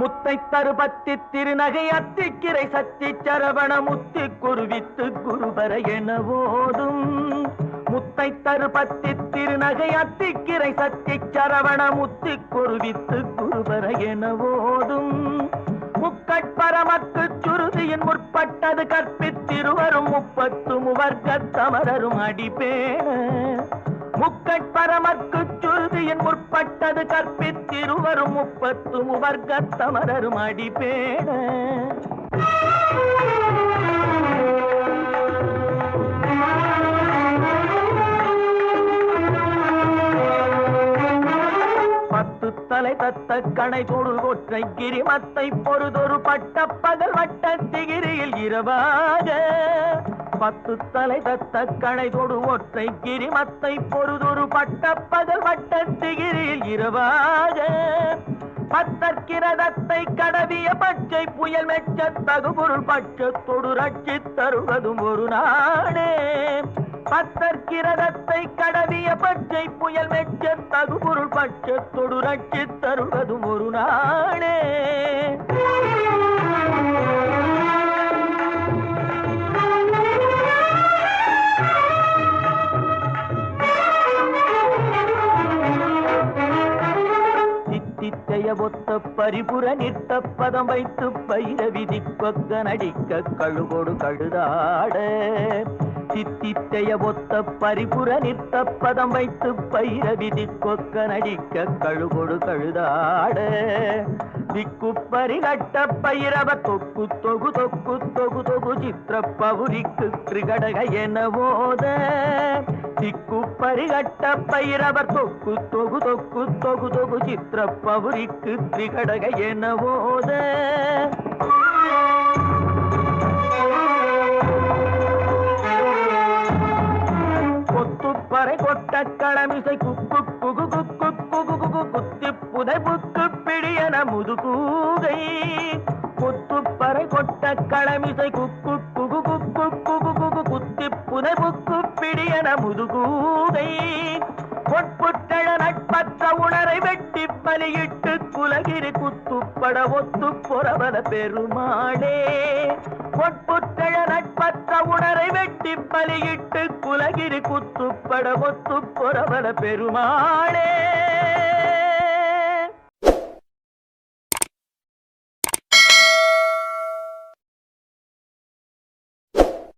முத்தை தருபத்தி திருநகை அத்திக்கிரை சத்தி சரவண முத்தி குருவித்து குருபர என ஓதும். முத்தை தருபத்தி திருநகை அத்திக்கிரை சத்தி சரவண முத்தி குருவித்து குருபர என ஓதும். முக்கட்பரமக்கு சுருதியின் முற்பட்டது கற்பித்திருவரும் முப்பத்து முவர்க்கத்தமரரும் அடிப்பேன முக்கட்பரமக்கு சுருதியின் முற்பட்டது கற்பித்திருவரும் முப்பத்து முவர்க்கத்தமரரும் அடிப்பேன பத்து தலை தத்த கணை தொடு கொற்றை கிரிமத்தை பொறுதொரு பட்ட பகல் வட்ட திகிரியில் இரவாக. பத்து தலை தத்த கணை தொடு ஒற்றை கிரிமத்தை பொறுதொரு பட்ட பகல் வட்ட திகிரியில் இரவாக. பத்தற்கிரதத்தை கடவிய பச்சை புயல் மெச்ச தகுபொருள் பட்சத்தொடு ரட்சி தருவதும் ஒரு நாடே. பத்தற்கிரதத்தை கடவிய பச்சை புயல் மெச்ச தகுபொருள் பட்சத்தொடு ரட்சி தருவதும் ஒரு நாடே. சித்தித்தைய ஒத்த பரிபுற நிற்க பதம் வைத்து பயிர விதிப்பக்க நடிக்க கழுகோடு கழுதாட. சித்தித்தைய ஒத்த பரிபுர நிற்க பதம் வைத்து பயிர விதி கொக்க நடிக்க கழுகொடு கழுதாடு. திக்கு பரிகட்ட பயிரவ தொக்கு தொகு தொக்கு தொகு தொகு சித்திர பவுரிக்கு கிருகடக என போத திக்கு பரிகட்ட பைரவர் தொக்கு தொகு தொக்கு தொகு தொகு சித்திர பவுரிக்கு திரிகடக என போத கொத்துப்பறை கொட்ட களமிசை குக்கு குகு குக்கு குகு குகு குத்தி புதை புக்கு பிடியன முதுகூகை கொத்துப்பறை கொட்ட களமிசை குக்கு குகு குக்கு குகு குகு குத்தி புதை புக்கு பிடியன முதுகூகை பொற்புட்டழ நட்பற்ற உணரை வெட்டி பலியிட்டு குலகிரி குத்துப்பட ஒத்து பொறவல பெருமாளே பொற்புட்டழ நட்பற்ற உணரை வெட்டி பலியிட்டு குலகிரி குத்துப்பட ஒத்து பொறவல பெருமாளே.